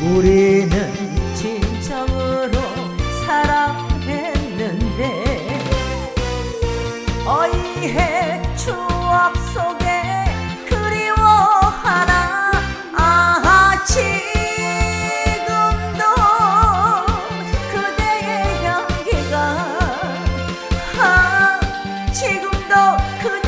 우리는 진정으로 사랑했는데 어이해 추억 속에 그리워하나 아하 지금도 그대의 향기가 아 지금도 그대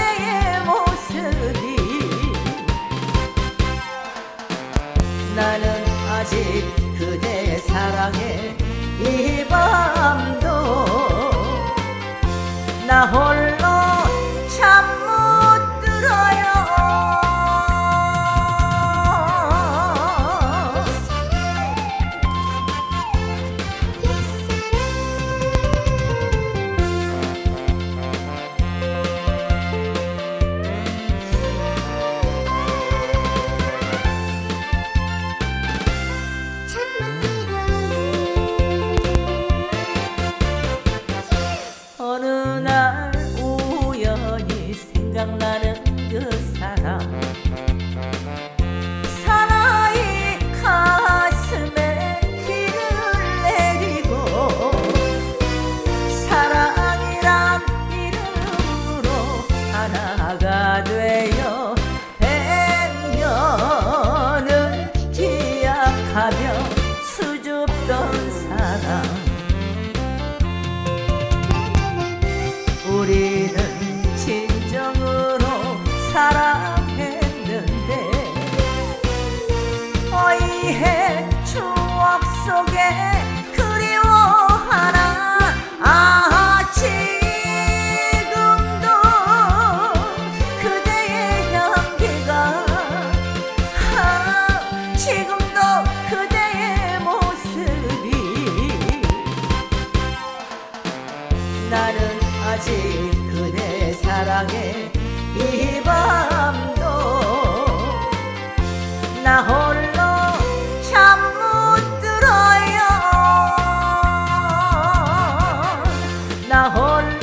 아직 그대 사랑해 이 밤도 나 홀 사랑. 우리는 진정으로 사랑했는데 어이해 추억 속에 그리워하나? 아 지금도 그대의 향기가 아 지금도 그대의 그대 사랑해. 이 밤도 나 홀로 잠못 들어요. 나 홀로